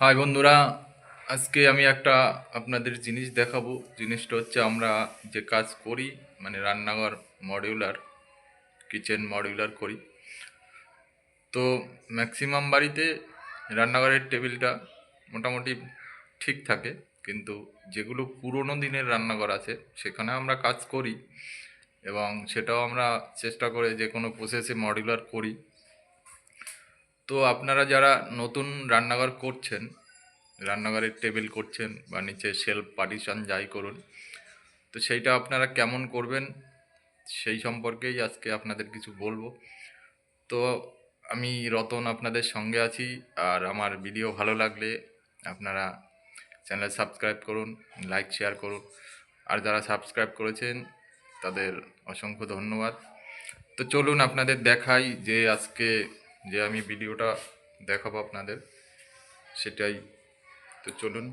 High বন্ধুরা, আজকে আমি একটা আপনাদের জিনিস দেখাবো। জিনিসটা হচ্ছে আমরা যে কাজ করি মানে রান্নাঘর মডিউলার, কিচেন মডিউলার করি। তো ম্যাক্সিমাম বাড়িতে রান্নাঘরের টেবিলটা মোটামুটি ঠিক থাকে, কিন্তু যেগুলো পুরনো দিনের রান্নাঘর আছে, সেখানে আমরা কাজ করি এবং সেটাও আমরা চেষ্টা করে যে কোনো প্রসেসে মডিউলার করি। তো আপনারা যারা নতুন রান্নাঘর করছেন, রান্নাঘরের টেবিল করছেন বা নিচে সেলফ পার্টিশন যাই করুন, তো সেইটা আপনারা কেমন করবেন সেই সম্পর্কেই আজকে আপনাদের কিছু বলব। তো আমি রতন আপনাদের সঙ্গে আছি আর আমার ভিডিও ভালো লাগলে আপনারা চ্যানেল সাবস্ক্রাইব করুন লাইক শেয়ার করুন। আর যারা সাবস্ক্রাইব করেছেন, তাদের অসংখ্য ধন্যবাদ। তো চলুন আপনাদের দেখাই যে আজকে যে আমি ভিডিওটা দেখাবো আপনাদের, সেটাই। তো চলুন।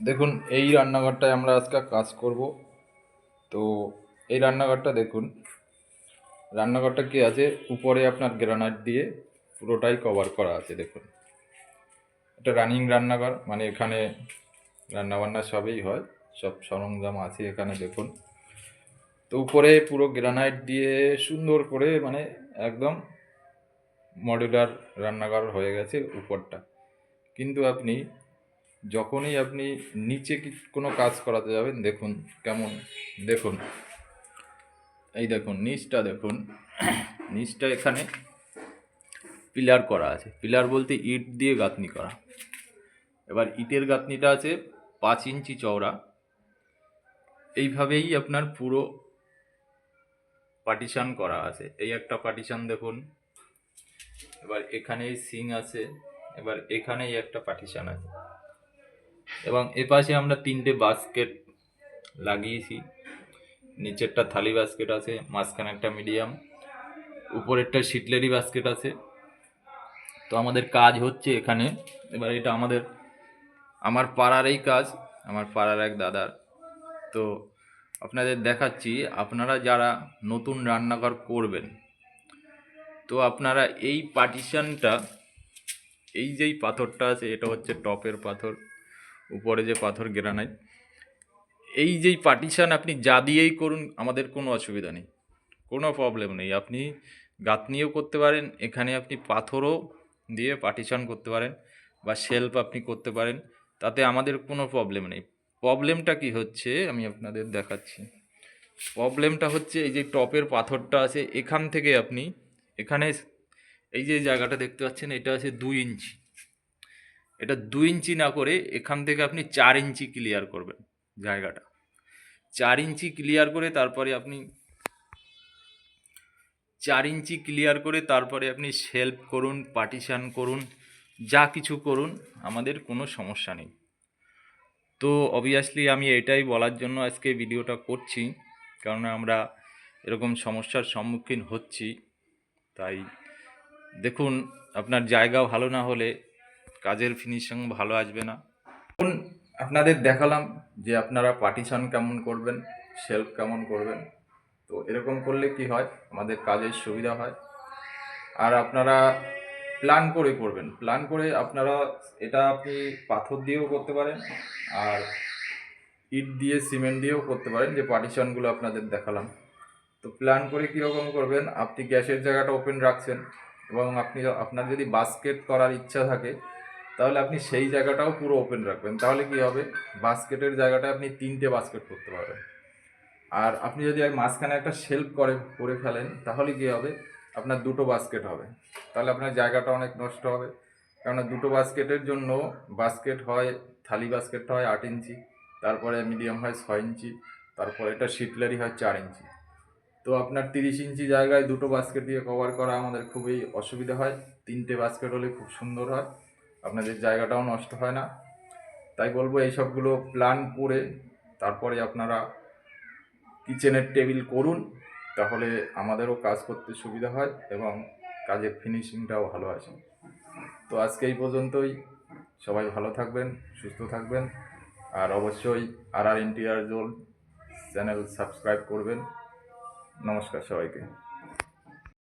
দেখুন, এই রান্নাঘরটায় আমরা আজকে কাজ করব। তো এই রান্নাঘরটা দেখুন। রান্নাঘরটা কি আছে? উপরে আপনার গ্রানাইট দিয়ে পুরোটাই কভার করা আছে, দেখুন। এটা রানিং রান্নাঘর মানে এখানে রান্নাবান্না সবই হয়, সব সরঞ্জাম আছে এখানে, দেখুন। তো উপরে পুরো গ্রানাইট দিয়ে সুন্দর করে মানে একদম মডুলার রান্নাঘর হয়ে গেছে উপরটা। কিন্তু আপনি যখনই আপনি নিচে কি কোনো কাজ করাতে যাবেন, দেখুন কেমন, দেখুন। এই দেখুন, নিচটা দেখুন। নিচটা এখানে পিলার করা আছে। পিলার বলতে ইট দিয়ে গাঁথনি করা। এবার ইটের গাঁথনিটা আছে পাঁচ ইঞ্চি চওড়া। এইভাবেই আপনার পুরো পার্টিশান করা আছে। এই একটা পার্টিশান দেখুন। এবার এখানে সিং আছে, এবার এখানেই একটা পার্টিশন আছে। এবং এপাশে আমরা তিনটে বাস্কেট লাগিয়েছি। নিচেরটা থালি বাস্কেট আছে, মাঝখানে একটা মিডিয়াম উপরেরটা শিটলেরি বাস্কেট আছে। তো আমাদের কাজ হচ্ছে এখানে, এবার এটা আমাদের, আমার পাড়ারই কাজ, আমার পাড়ার এক দাদার। তো আপনাদের দেখাচ্ছি, আপনারা যারা নতুন রান্নাঘর করবেন তো আপনারা এই পার্টিশনটা এই যেই পাথরটা আছে, এটা হচ্ছে টপের পাথর, উপরে যে পাথর গ্রানাইট, এই যেই পার্টিশন আপনি যা দিয়েই করুন, আমাদের কোনো অসুবিধা নেই, কোনো প্রবলেম নেই। আপনি গাঁথনিও করতে পারেন, এখানে আপনি পাথরও দিয়ে পার্টিশন করতে পারেন, বা শেল্ফ আপনি করতে পারেন, তাতে আমাদের কোনো প্রবলেম নেই। প্রবলেমটা কি হচ্ছে, আমি আপনাদের দেখাচ্ছি। প্রবলেমটা হচ্ছে এই যে টপের পাথরটা আছে, এখান থেকে আপনি এখানে এই যে জায়গাটা দেখতে পাচ্ছেন, এটা আছে দুই ইঞ্চি। এটা দুই ইঞ্চি না করে এখান থেকে আপনি চার ইঞ্চি ক্লিয়ার করবেন জায়গাটা। চার ইঞ্চি ক্লিয়ার করে তারপরে আপনি চার ইঞ্চি ক্লিয়ার করে তারপরে আপনি শেল্ফ করুন পার্টিশান করুন, যা কিছু করুন, আমাদের কোনো সমস্যা নেই। তো অবভিয়াসলি আমি এটাই বলার জন্য আজকে ভিডিওটা করছি কারণ আমরা এরকম সমস্যার সম্মুখীন হচ্ছি। তাই দেখুন, আপনার জায়গা ভালো না হলে কাজের ফিনিশিং ভালো আসবে না। এখন আপনাদের দেখালাম যে আপনারা পার্টিশন কেমন করবেন শেলফ কেমন করবেন। তো এরকম করলে কি হয়? আমাদের কাজের সুবিধা হয়। আর আপনারা প্ল্যান করে করবেন। প্ল্যান করে আপনারা এটা আপনি পাথর দিয়েও করতে পারেন, আর ইট দিয়ে সিমেন্ট দিয়েও করতে পারেন, যে পার্টিশনগুলো আপনাদের দেখালাম। তো প্ল্যান করে কীরকম করবেন? আপনি গ্যাসের জায়গাটা ওপেন রাখছেন এবং আপনি আপনার যদি বাস্কেট করার ইচ্ছা থাকে, তাহলে আপনি সেই জায়গাটাও পুরো ওপেন রাখবেন। তাহলে কি হবে? বাস্কেটের জায়গাটা আপনি তিনটে বাস্কেট করতে পারবেন। আর আপনি যদি মাঝখানে একটা শেল্ফ করে করে ফেলেন, তাহলে কি হবে? আপনার দুটো বাস্কেট হবে। তাহলে আপনার জায়গাটা অনেক নষ্ট হবে। কেননা দুটো বাস্কেটের জন্য বাস্কেট হয়, থালি বাস্কেট হয় আট ইঞ্চি, তারপরে মিডিয়াম হয় ছয় ইঞ্চি, তারপরে এটা শিটলারি হয় চার ইঞ্চি। তো আপনার তিরিশ ইঞ্চি জায়গায় দুটো বাস্কেট দিয়ে কভার করা আমাদের খুবই অসুবিধা হয়। তিনটে বাস্কেট হলে খুব সুন্দর হয়। আপনাদের জায়গাটাও নষ্ট হয় না। তাই বলব এই সবগুলো প্ল্যান করে তারপরে আপনারা কিচেনের টেবিল করুন, তাহলে আমাদেরও কাজ করতে সুবিধা হয় এবং কাজের ফিনিশিংটাও ভালো আসে। তো আজকে এই পর্যন্তই। সবাই ভালো থাকবেন, সুস্থ থাকবেন। আর অবশ্যই আর আর ইন্টিরিয়ার জোন চ্যানেল সাবস্ক্রাইব করবেন। নমস্কার সবাইকে।